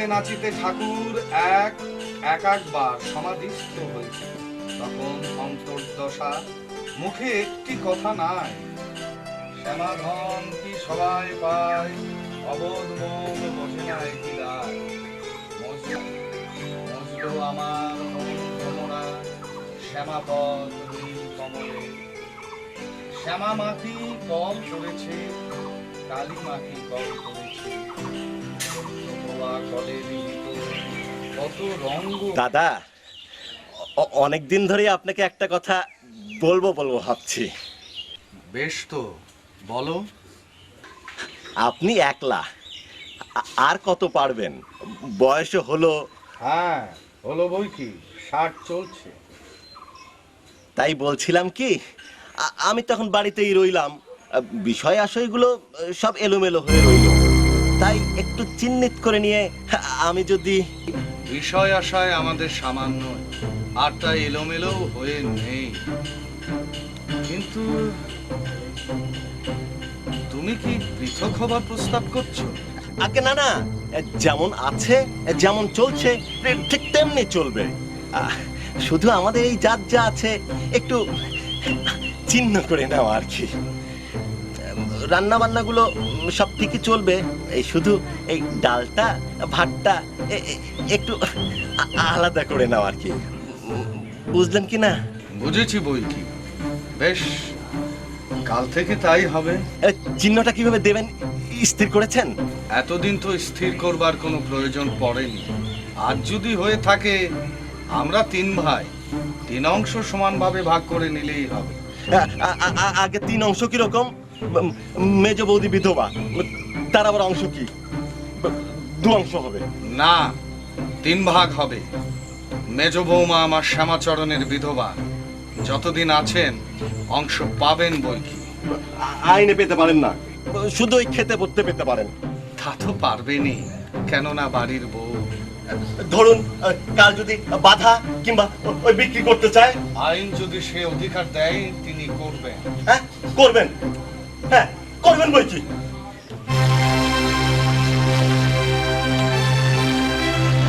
নাচিতে নাচিতে ঠাকুর এক এক একবার সমাধিস্থ হয়েছে। তখন অন্তর্দশা মুখে একটি কথা নাই। শ্যামাধন কি সবাই পায়? অবোধ মন বোঝে না কি মজলু আমার ভ্রমরা শ্যামাপদ কমলে। শ্যামা মাটি কল করেছে কালী মাটি কল করেছে দাদা অনেক দিন ধরে আপনাকে একটা কথা বলব বলব ভাবছি। বেশ তো বলো। আপনি একলা আর কত পারবেন? বয়স হলো? হ্যাঁ হলো বই কি ষাট চলছে। তাই বলছিলাম কি আমি তখন বাড়িতেই রইলাম। বিষয় আশয়গুলো সব এলোমেলো হয়ে রইল। তাই একটু চিহ্নিত করে নিয়ে আমি যদি বিষয় আশায় আমাদের সামান্য আর তা এলোমেলো হয়ে নেই। কিন্তু তুমি কি পৃথক হবার প্রস্তাব করছ? আগে না না যেমন আছে যেমন চলছে ঠিক তেমনি চলবে। শুধু আমাদের এই জাত যা আছে একটু চিহ্ন করে নেওয়া আর কি। রান্না বান্নাগুলো সব ঠিকই চলবে। এই শুধু এই ডালটা ভাতটা একটু আলাদা করে নেওয়া আর কি। বুঝলেন কি না? বুঝেছি বই কি। বেশ কাল থেকে তাই হবে। চিহ্নটা কীভাবে দেবেন? স্থির করেছেন? এতদিন তো স্থির করবার কোনো প্রয়োজন পড়েনি। আর যদি হয়ে থাকে আমরা তিন ভাই তিন অংশ সমানভাবে ভাগ করে নিলেই হবে। আগে তিন অংশ কীরকম? মেজ বৌদি বিধবা তার আবার অংশ কি? দু অংশ হবে। না তিন ভাগ হবে। মেজ বৌমা আমার শ্যামাচরণের বিধবা। যতদিন আছেন অংশ পাবেন বই কি? আইনে পেতে পারেন না। শুধু ওই খেতে পড়তে পেতে পারেন। তা তো পারবেনই কেননা বাড়ির বউ। ধরুন কাল যদি বাধা কিংবা ওই বিক্রি করতে চায়? আইন যদি সে অধিকার দেয় তিনি করবেন। হ্যাঁ করবেন। হ্যাঁ করবেন বই